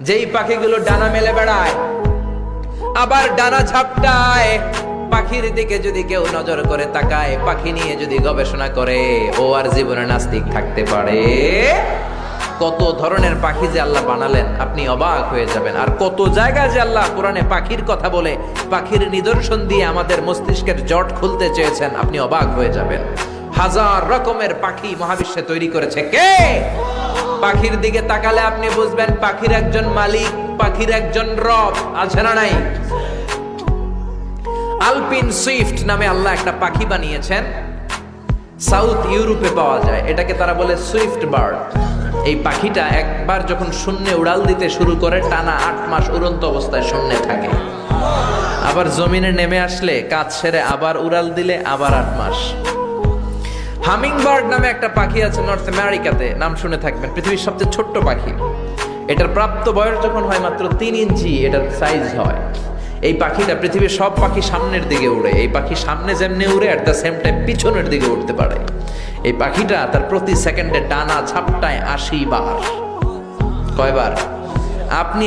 যেই পাখিগুলো ডানা মেলে বেড়ায়, আবার ডানা ঝাপটায়। পাখির দিকে যদি কেউ নজর করে তাকায়, পাখি নিয়ে যদি গবেষণা করে, ও আর জীবনে নাস্তিক থাকতে পারে। কত ধরনের পাখি যে আল্লাহ বানালেন, আপনি অবাক হয়ে যাবেন। আর কত জায়গায় যে আল্লাহ কোরআনে পাখির কথা বলে, পাখির নিদর্শন দিয়ে আমাদের মস্তিষ্কের জট খুলতে চেয়েছেন, আপনি অবাক হয়ে যাবেন। হাজার রকমের পাখি মহাবিশ্বে তৈরি করেছে। কে? পাখির দিকে তাকালে আপনি বুঝবেন পাখির একজন মালিক, পাখির একজন রব, আছে না নাই? আলপিন সুইফট নামে আল্লাহ একটা পাখি বানিয়েছেন, সাউথ ইউরোপে পাওয়া যায়। এটাকে তারা বলে সুইফট বার্ড। এই পাখিটা একবার যখন শূন্যে উড়াল দিতে শুরু করে, টানা আট মাস উড়ন্ত অবস্থায় শূন্যে থাকে। আবার জমিনে নেমে আসলে কাজ সেরে আবার উড়াল দিলে আবার আট মাস। হামিং বার্ড নামে একটা পাখি আছে নর্থ আমেরিকাতে, নাম শুনে থাকবেন, পৃথিবীর সবচেয়ে ছোট্ট পাখি। এটার প্রাপ্ত বয়স যখন হয় মাত্র তিন ইঞ্চি, এটার সাইজ হয়। এই পাখিটা পৃথিবীর সব পাখি সামনের দিকে উড়ে, এই পাখি সামনে যেমনি উড়ে অ্যাট দ্য সেম টাইম পিছনের দিকে উঠতে পারে। এই পাখিটা তার প্রতি সেকেন্ডে টানা ঝাপটায় আশি বার কয়বার? আপনি